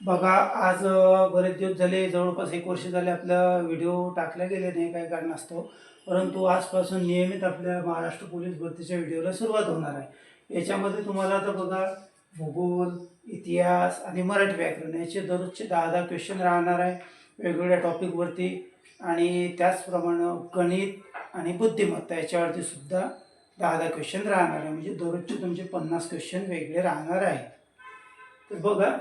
बघा आज बरेच दिवस झाले जवळपास एक वर्ष झाले आपला व्हिडिओ टाकला गेले नाही काही कारणास्तव परंतु आजपासून नियमित आपल्या महाराष्ट्र पोलीस भरतीच्या व्हिडिओला सुरुवात होणार आहे. याच्यामध्ये तुम्हाला आता बघा भूगोल इतिहास आणि मराठी व्याकरण याचे दररोजचे दहा दहा क्वेश्चन राहणार आहे वेगवेगळ्या टॉपिकवरती आणि त्याचप्रमाणे गणित आणि बुद्धिमत्ता याच्यावरती सुद्धा दहा दहा क्वेश्चन राहणार आहे. म्हणजे दररोजचे तुमचे पन्नास क्वेश्चन वेगळे राहणार आहे. तर बघा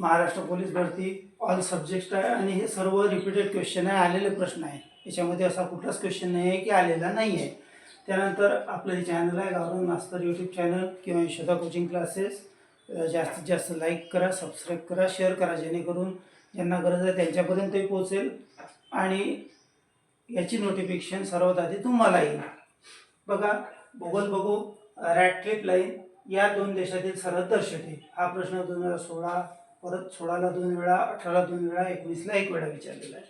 महाराष्ट्र पोलीस भरती ऑल सब्जेक्ट आहे आणि हे सर्व रिपीटेड क्वेश्चन आहे आलेले प्रश्न आहे याच्यामध्ये असा कुठलाच क्वेश्चन नाही आहे की आलेला नाही आहे. त्यानंतर आपलं जे चॅनल आहे गावरान मास्तर यूट्यूब चॅनल किंवा यशोदा कोचिंग क्लासेस जास्तीत जास्त लाईक करा सबस्क्राईब करा शेअर करा जेणेकरून ज्यांना गरज आहे त्यांच्यापर्यंतही पोहोचेल आणि याची नोटिफिकेशन सर्वात आधी तुम्हाला येईल. बघा भूगोल बघू रॅट ट्रिप लाईन या दोन देशातील सरहद दर्शवते. हा प्रश्न दोन हजार सोळा परत सोळाला दोन वेळा अठराला दोन वेळा एकोणीसला एक वेळा विचारलेला आहे.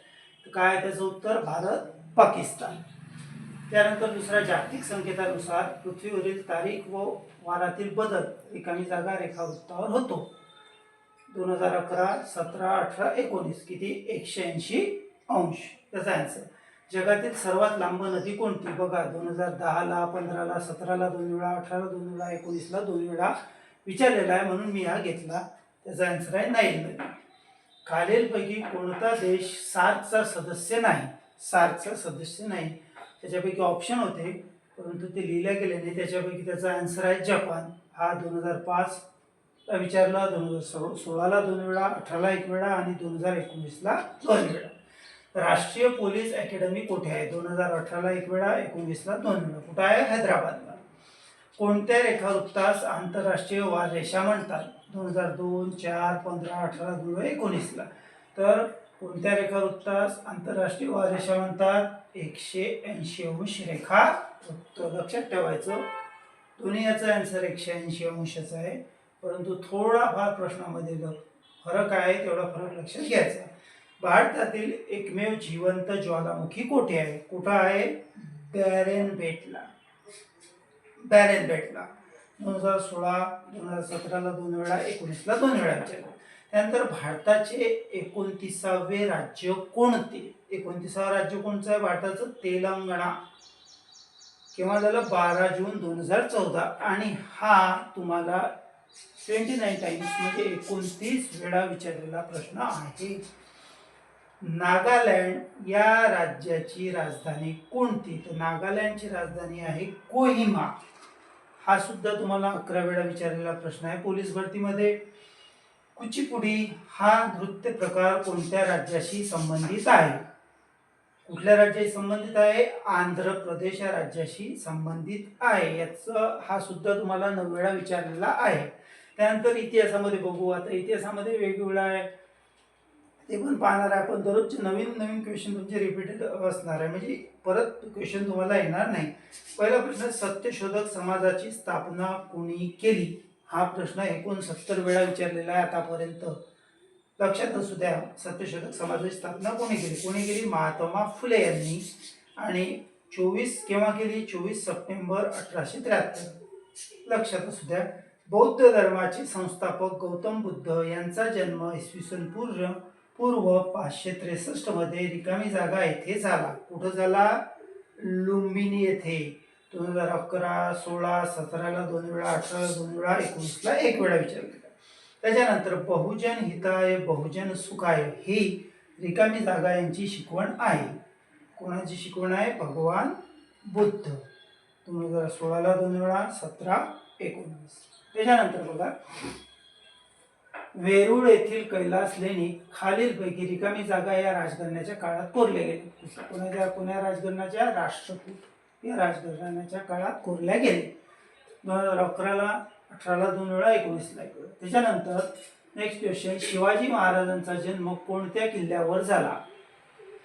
तर काय त्याचं उत्तर? भारत पाकिस्तान. त्यानंतर दुसरा जागतिक संकेतानुसार पृथ्वीवरील तारीख व वारातील बदल रिकामी जागा रेखावृत्तावर होतो. दोन हजार अकरा सतरा अठरा एकोणीस किती? एकशे ऐंशी अंश. त्याचा आन्सर जगातील सर्वात लांब नदी कोणती? बघा दोन हजार दहाला पंधराला सतराला दोन वेळा अठराला दोन वेळा एकोणीसला दोन वेळा विचारलेला आहे म्हणून मी हा घेतला. त्याचा आन्सर आहे नाही खालीलपैकी कोणता देश सार्कचा सदस्य नाही? सार्कचा सदस्य नाही. त्याच्यापैकी ऑप्शन होते परंतु ते लिहिल्या गेले नाही. त्याच्यापैकी त्याचा आन्सर आहे जपान. हा दोन हजार पाच ला विचारला दोन हजार सो सोळाला दोन वेळा अठराला एक वेळा आणि दोन हजार एकोणीसला दोन वेळा. राष्ट्रीय पोलीस अकॅडमी कुठे आहे? दोन हजार अठराला एक वेळा एकोणीसला दोन वेळा. कुठं आहे? हैदराबादला. कोणत्या रेखावृत्तास आंतरराष्ट्रीय वार रेषा म्हणतात? दोन हजार दोन चार पंधरा अठरा दोन एकोणीसला. तर कोणत्या रेखा वृत्तास आंतरराष्ट्रीय वार रेषा म्हणतात. एकशे ऐंशी अंश रेखा वृत्त. लक्षात ठेवायचं. दोन्ही याचा आन्सर एकशे ऐंशी अंशाचा आहे. परंतु थोडाफार प्रश्नामध्ये फरक आहे तेवढा फरक लक्षात घ्यायचा. भारतातील एकमेव जिवंत ज्वालामुखी कोठे आहे? कुठं आहे? बॅरेन बेटला. बॅरेन बेटला. दोन हजार सोळा दोन हजार सतराला दोन वेळा एकोणीसला दोन वेळा विचारलं त्यानंतर भारताचे एकोणतीसावे राज्य कोणते? एकोणतीसावं राज्य कोणतं आहे? भारताचं तेलंगणा. केव्हा झालं? बारा जून दोन हजार चौदा. आणि हा तुम्हाला ट्वेंटी नाईन टाइम्स म्हणजे एकोणतीस वेळा विचारलेला प्रश्न आहे. नागालँड या राज्याची राजधानी कोणती? तर नागालँडची राजधानी आहे कोहिमा. हा सुद्धा तुम्हाला अकरा वेळा विचारलेला प्रश्न आहे. पोलीस भरतीमध्ये कुचिपुडी हा नृत्य प्रकार कोणत्या राज्याशी संबंधित आहे? कुठल्या राज्याशी संबंधित आहे? आंध्र प्रदेश या राज्याशी संबंधित आहे. याचं हा सुद्धा तुम्हाला नऊ वेळा विचारलेला आहे. त्यानंतर इतिहासामध्ये बघू. आता इतिहासामध्ये वेगवेगळा आहे. ते पण पाहणार आहे. आपण दररोजचे नवीन नवीन क्वेश्चन तुमचे रिपीटेड असणार आहे. म्हणजे परत क्वेश्चन तुम्हाला येणार नाही. पहिला प्रश्न सत्यशोधक समाजाची स्थापना कोणी केली? हा प्रश्न एकोणसत्तर वेळा विचारलेला आहे आतापर्यंत. लक्षात असू द्या सत्यशोधक समाजाची स्थापना कोणी केली? कोणी केली? महात्मा फुले यांनी. आणि चोवीस केव्हा केली? चोवीस सप्टेंबर अठराशे त्र्याहत्तर. लक्षात असू द्या बौद्ध धर्माचे संस्थापक गौतम बुद्ध यांचा जन्म इसवी सन पूर्व पूर्व पाचशे त्रेसष्टमध्ये रिकामी जागा येथे झाला. कुठं झाला? लुंबिनी येथे. दोन हजार अकरा सोळा सतराला दोन वेळा अठराला दोन वेळा एकोणीसला एक वेळा विचार केला त्याच्यानंतर बहुजन हिताय बहुजन सुखाय ही रिकामी जागा यांची शिकवण आहे. कोणाची शिकवण आहे? भगवान बुद्ध. दोन हजार सोळाला दोन वेळा सतरा एकोणीस. त्याच्यानंतर बघा वेरूळ येथील कैलास लेणी खालीलपैकी रिकामी जागा या राजघराण्याच्या काळात कोरल्या गेल्या पुण्याच्या पुण्या राजघराण्याच्या? राष्ट्रकूट या राजघराण्याच्या काळात कोरल्या गेले. दोन हजार अकराला अठराला दोन वेळा एकोणीसला एक वेळा त्याच्यानंतर नेक्स्ट क्वेश्चन शिवाजी महाराजांचा जन्म कोणत्या किल्ल्यावर झाला?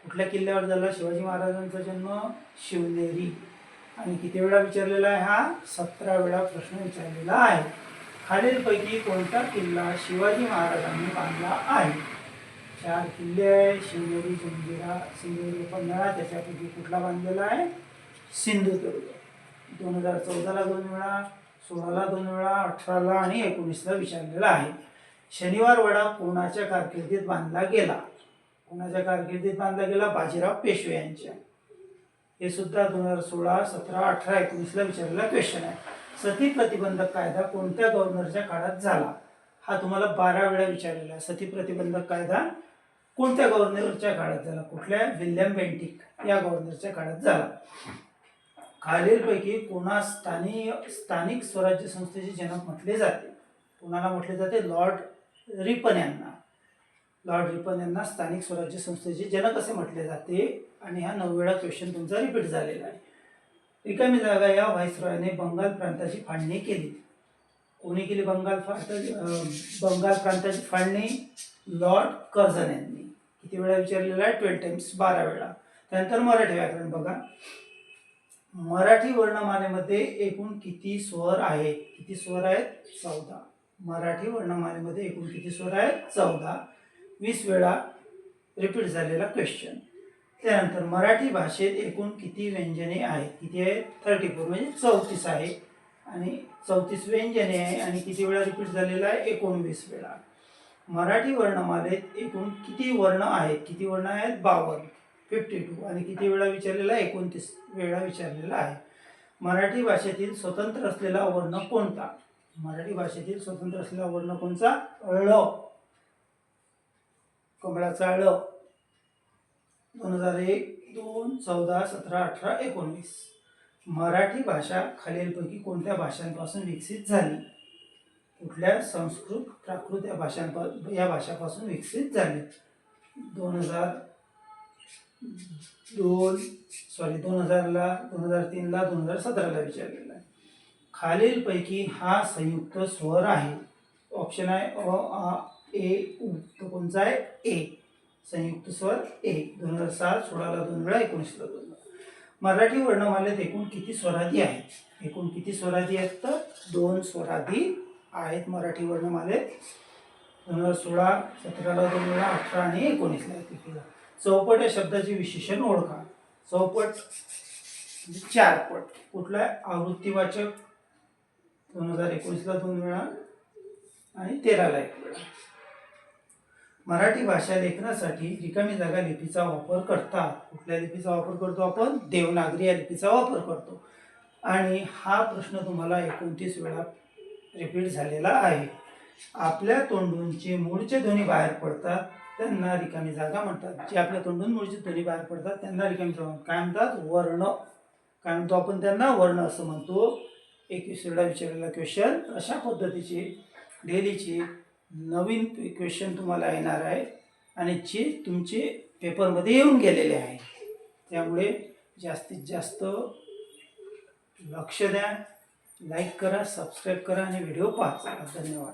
कुठल्या किल्ल्यावर झाला? शिवाजी महाराजांचा जन्म शिवनेरी. आणि किती वेळा विचारलेला आहे हा? सतरा वेळा प्रश्न विचारलेला आहे. खालीलपैकी कोणता किल्ला शिवाजी महाराजांनी बांधला आहे? चार किल्ले आहे शिवनेरी जंजिरा सिंधुदुर्ग पन्हाळा त्याच्यापैकी कुठला बांधलेला आहे? सिंधुदुर्ग. दोन हजार चौदाला दोन वेळा सोळाला दोन वेळा अठराला आणि एकोणीसला विचारलेला आहे. शनिवार वडा कोणाच्या कारकिर्दीत बांधला गेला? कोणाच्या कारकिर्दीत बांधला गेला? बाजीराव पेशवे यांच्या. हे सुद्धा दोन हजार सोळा सतरा अठरा एकोणीसला विचारलेला क्वेश्चन आहे. सती प्रतिबंधक कायदा कोणत्या गव्हर्नरच्या काळात झाला? हा तुम्हाला बारा वेळा विचारलेला आहे. सती प्रतिबंधक कायदा कोणत्या गव्हर्नरच्या काळात झाला? कुठल्या? विल्यम बेंटिक या गव्हर्नरच्या काळात झाला. खालीलपैकी कोणा स्थानीय स्थानिक स्वराज्य संस्थेचे जनक म्हटले जाते. कोणाला म्हटले जाते? लॉर्ड रिपन यांना. लॉर्ड रिपन यांना स्थानिक स्वराज्य संस्थेचे जनक असे म्हटले जाते. आणि हा नऊ वेळा क्वेश्चन तुमचा रिपीट झालेला आहे. रिकामी जागा या व्हायसरॉयने बंगाल प्रांताची फाळणी केली. कोणी केली बंगाल बंगाल प्रांताची फाळणी लॉर्ड कर्झन यांनी. किती वेळा विचारलेला? आहे ट्वेल्व टाइम्स बारा वेळा. त्यानंतर मराठी व्याकरण बघा. मराठी वर्णमालेमध्ये एकूण किती स्वर आहेत? किती स्वर आहेत? चौदा. मराठी वर्णमालेमध्ये एकूण किती स्वर आहेत? चौदा. वीस वेळा रिपीट झालेला क्वेश्चन त्यानंतर मराठी भाषेत एकूण किती व्यंजने आहेत? किती आहेत? थर्टी फोर म्हणजे चौतीस आहे. आणि चौतीस व्यंजने आहे आणि किती वेळा रिपीट झालेला आहे? एकोणवीस वेळा. मराठी वर्णमालेत एकूण किती वर्ण आहेत? किती वर्ण आहेत? बावन्न फिफ्टी टू आणि किती वेळा विचारलेला आहे? एकोणतीस वेळा विचारलेला आहे. मराठी भाषेतील स्वतंत्र असलेला वर्ण कोणता? मराठी भाषेतील स्वतंत्र असलेला वर्ण कोणता? ळ. कमळाचा ळ. दोन हजार एक दोन चौदा सतरा अठरा एकोणवीस. मराठी भाषा खालीलपैकी कोणत्या भाषांपासून विकसित झाली? कुठल्या संस्कृत प्राकृत या भाषांपा या भाषापासून विकसित झाली? दोन हजार दोन सॉरी दोन हजारला दोन हजार तीनला दोन हजार सतराला विचारलेला आहे. खालीलपैकी हा संयुक्त स्वर आहे. ऑप्शन आहे अ आ ए उ. तो कोणचा आहे? ए. संयुक्त स्वर ए दोन हजार सात सोळाला दोन वेळा एकोणीसला दोन वेळा. मराठी वर्णमालेत एकूण किती स्वरादी आहेत? एकूण किती स्वरादी आहेत तर? दोन स्वराधी आहेत मराठी वर्णमालेत. दोन हजार सोळा सतराला दोन वेळा अठरा आणि एकोणीसला एक चौपट या शब्दाची विशेषण ओळखा. चौपट म्हणजे कुठला? आहे? आवृत्तीवाचक. दोन हजार एकोणीसला दोन वेळा आणि तेराला एक वेळा. मराठी भाषा लेखनासाठी रिकामी जागा लिपीचा वापर करतात. कुठल्या लिपीचा वापर करतो आपण? देवनागरी या लिपीचा वापर करतो. आणि हा प्रश्न तुम्हाला एकोणतीस वेळा रिपीट झालेला आहे. आपल्या तोंडूनचे मूळचे ध्वनी बाहेर पडतात त्यांना रिकामी जागा म्हणतात. जे आपल्या तोंडून मूळचे ध्वनी बाहेर पडतात त्यांना रिकामी जागा काय म्हणतात? वर्ण. काय म्हणतो आपण त्यांना? वर्ण असं म्हणतो. एकवीस वेळा विचारलेला क्वेश्चन अशा पद्धतीचे डेलीचे नवीन क्वेश्चन तुम्हाला येणार आहे आणि जे तुमचे पेपरमध्ये येऊन गेलेले आहे त्यामुळे जास्तीत जास्त लक्ष द्या लाईक करा सबस्क्राईब करा आणि व्हिडिओ पाहा धन्यवाद.